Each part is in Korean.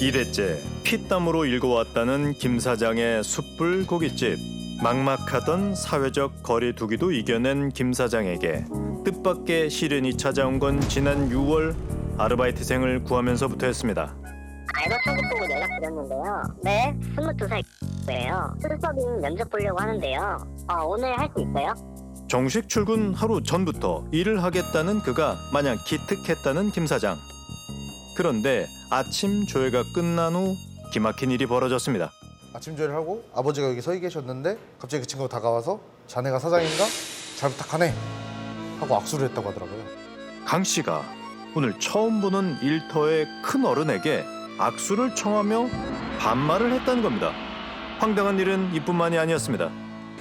이대째 피땀으로 일궈왔다는 김 사장의 숯불 고깃집. 막막하던 사회적 거리 두기도 이겨낸 김 사장에게 뜻밖의 시련이 찾아온 건 지난 6월 아르바이트생을 구하면서부터였습니다. 알바 보고 연락드렸는데요. 네, 22살이에요. 수습법인 면접 보려고 하는데요. 어, 오늘 할 수 있어요? 정식 출근 하루 전부터 일을 하겠다는 그가 마냥 기특했다는 김 사장. 그런데 아침 조회가 끝난 후 기막힌 일이 벌어졌습니다. 아침 조회를 하고 아버지가 여기 서 계셨는데 갑자기 그 친구가 다가와서 자네가 사장인가? 잘 부탁하네 하고 악수를 했다고 하더라고요. 강 씨가 오늘 처음 보는 일터의 큰 어른에게 악수를 청하며 반말을 했다는 겁니다. 황당한 일은 이뿐만이 아니었습니다.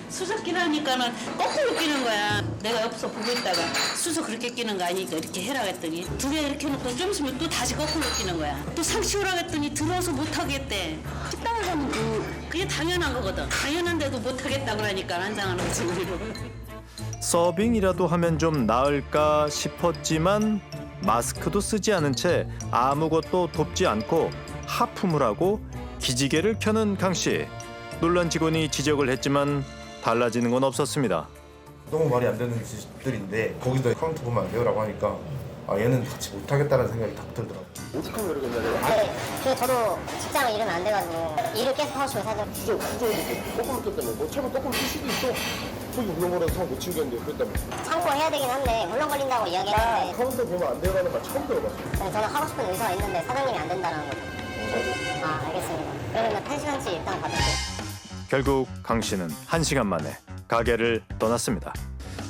수석 끼라니까는 거꾸로 끼는 거야. 내가 옆에서 보고 있다가 수석 그렇게 끼는 거 아니니까 이렇게 해라 했더니 두 개 이렇게 해놓고 좀 있으면 또 다시 거꾸로 끼는 거야. 또 상치우라 했더니 들어서 못 하겠대. 식당을 가면 그 그게 당연한 거거든. 당연한데도 못 하겠다 그러니까 거지 우리는. 서빙이라도 하면 좀 나을까 싶었지만 마스크도 쓰지 않은 채 아무것도 돕지 않고 하품을 하고 기지개를 켜는 강 씨. 놀란 직원이 지적을 했지만 달라지는 건 없었습니다. 너무 말이 안 되는 짓들인데 거기서 카운트 보면 안 돼요라고 하니까 아 얘는 같이 못 하겠다는 생각이 딱 들더라고요. 네, 그 저도 직장을 잃으면 안 돼가지고 일을 계속 하고 싶어요, 사장. 진짜 구조에 거꾸로 꼈다며 뭐 차고 거꾸로 낄 수도 있어 거기 물렁거려서 사고 못 챙겼는데 그랬다며 참고해야 되긴 한데 물론 걸린다고 이야기했는데 카운터 보면 안 되라는 말 처음 들어봤어 네, 저는 하고 싶은 의사가 있는데 사장님이 안 된다는 거죠. 아, 알겠습니다. 그러면 한 시간씩 일단 받을게요. 결국 강 씨는 한 시간 만에 가게를 떠났습니다.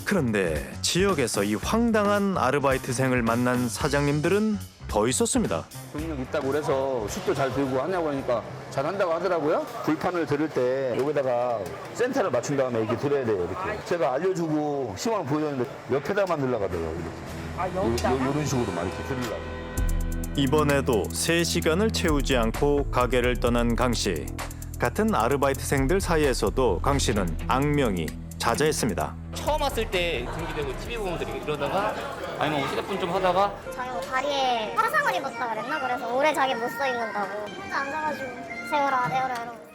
그런데 지역에서 이 황당한 아르바이트생을 만난 사장님들은 더 있었습니다. 경력 있다고 그래서 숯도 잘 들고 하냐고 하니까 잘한다고 하더라고요. 불판을 들을 때 여기다가 센터를 맞춘 다음에 이렇게 들어야 돼요. 이렇게. 제가 알려주고 시황을 보여줬는데 옆에다만 들어가더라고요. 이렇게. 아? 이런 식으로 막 이렇게 들으려고. 이번에도 3시간을 채우지 않고 가게를 떠난 강 씨. 같은 아르바이트생들 사이에서도 강 씨는 악명이 자자했습니다. 처음 왔을 때 경기되고 TV 보면 되게 이러다가 아니면 뭐 휴대폰 좀 하다가 자기 뭐 다리에 화상을 입었다 그랬나? 그래서 오래 자기 못 써 있는다고. 혼자 앉아가지고 세워라, 세워라 이러고.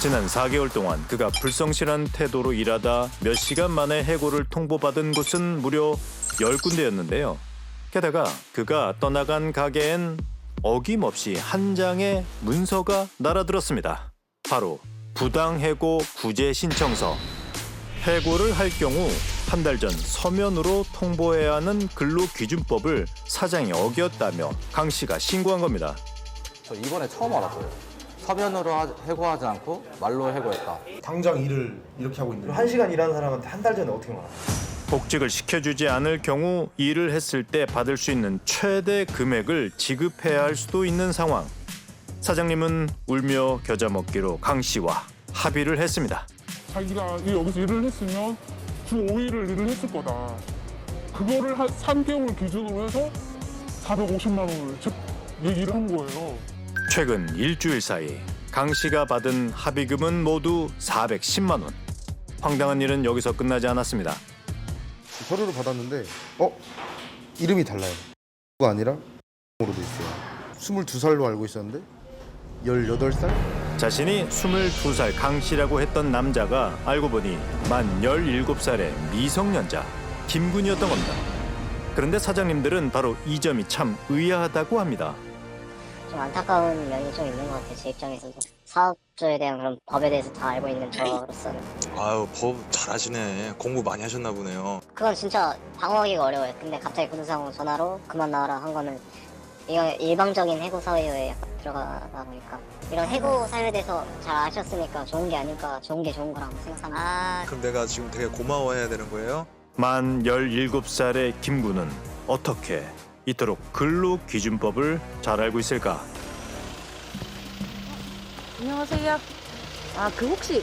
지난 4개월 동안 그가 불성실한 태도로 일하다 몇 시간 만에 해고를 통보받은 곳은 무려 10군데였는데요. 게다가 그가 떠나간 가게엔 어김없이 한 장의 문서가 날아들었습니다. 바로 부당해고 구제 신청서. 해고를 할 경우 한 달 전 서면으로 통보해야 하는 근로기준법을 사장이 어겼다며 강 씨가 신고한 겁니다. 저 이번에 처음 알았어요. 서면으로 하- 해고하지 않고 말로 해고했다. 당장 일을 이렇게 하고 있는데 한 시간 일하는 사람한테 한 달 전에 어떻게 말하나? 복직을 시켜주지 않을 경우 일을 했을 때 받을 수 있는 최대 금액을 지급해야 할 수도 있는 상황. 사장님은 울며 겨자 먹기로 강 씨와 합의를 했습니다. 자기가 이- 여기서 일을 했으면 주 5일을 일을 했을 거다. 그거를 한 3개월 기준으로 해서 450만 원을 즉 얘기를 한 거예요. 최근 일주일 사이 강 씨가 받은 합의금은 모두 410만 원. 황당한 일은 여기서 끝나지 않았습니다. 서류를 받았는데 어 이름이 달라요. 가 아니라 으로 돼 있어요. 22살로 알고 있었는데 18살? 자신이 22살 강 씨라고 했던 남자가 알고 보니 만 17살의 미성년자 김군이었던 겁니다. 그런데 사장님들은 바로 이 점이 참 의아하다고 합니다. 좀 안타까운 면이 좀 있는 것 같아요, 제 입장에서도. 사업주에 대한 그런 법에 대해서 다 알고 있는 저로서는. 아유 법 잘하시네 공부 많이 하셨나 보네요 그건 진짜 방어하기가 어려워요. 근데 갑자기 그런 전화로 그만 나와라 한 거는 이거 일방적인 해고 사회에 약간 들어가다 보니까 이런 해고 사회에 대해서 잘 아셨으니까 좋은 게 아닐까 좋은 게 좋은 거라고 생각합니다. 아, 그럼 내가 지금 되게 고마워해야 되는 거예요? 만 17살의 김군은 어떻게 이토록 근로 기준법을 잘 알고 있을까? 안녕하세요. 아, 그 혹시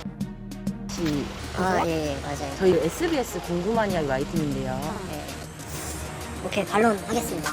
혹시 아, 예, 예, 맞아요. 저희 SBS 궁금한 이야기 와이팅인데요. 네. 오케이, 반론 하겠습니다.